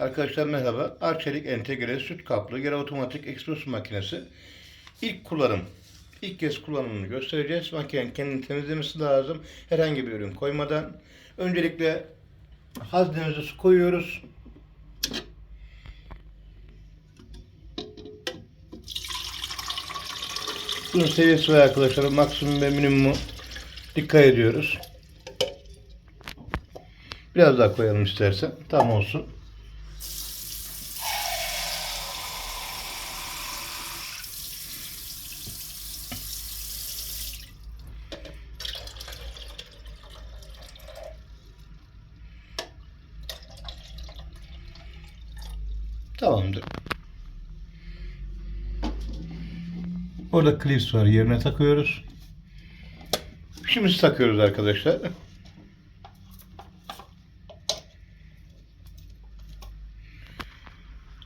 Arkadaşlar merhaba. Arçelik entegre süt kaplı geri otomatik espresso makinesi. İlk kullanım. İlk kez kullanımını göstereceğiz. Makinenin kendini temizlemesi lazım. Herhangi bir ürün koymadan. Öncelikle haznemize su koyuyoruz. Bunun seviyesi var arkadaşlar. Maksimum ve minimumu dikkat ediyoruz. Biraz daha koyalım istersen. Tam olsun. Tamamdır. Orada klips var. Yerine takıyoruz. Şimdi takıyoruz arkadaşlar.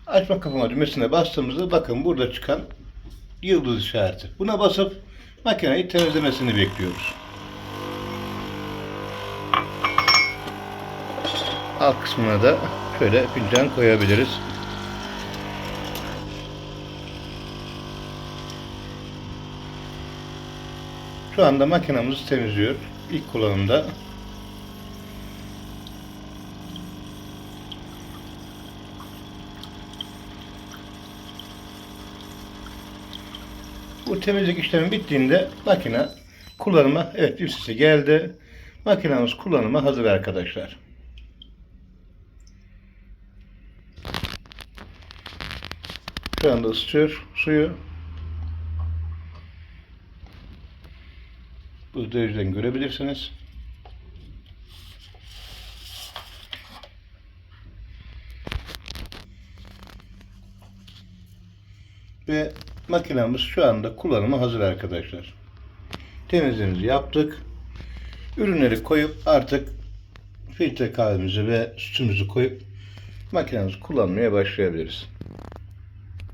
Açma kapama düğmesine bastığımızda bakın burada çıkan yıldız işareti. Buna basıp makineyi temizlemesini bekliyoruz. Alt kısmına da şöyle fincan koyabiliriz. Şu anda makinamızı temizliyor. İlk kullanımda. Bu temizlik işlemi bittiğinde makine kullanıma evet bir sesi geldi. Makinamız kullanıma hazır arkadaşlar. Şu anda ısıtıyor suyu. Bu dereceden görebilirsiniz. Ve makinamız şu anda kullanıma hazır arkadaşlar. Temizliğimizi yaptık. Ürünleri koyup artık filtre kahvemizi ve sütümüzü koyup makinemizi kullanmaya başlayabiliriz.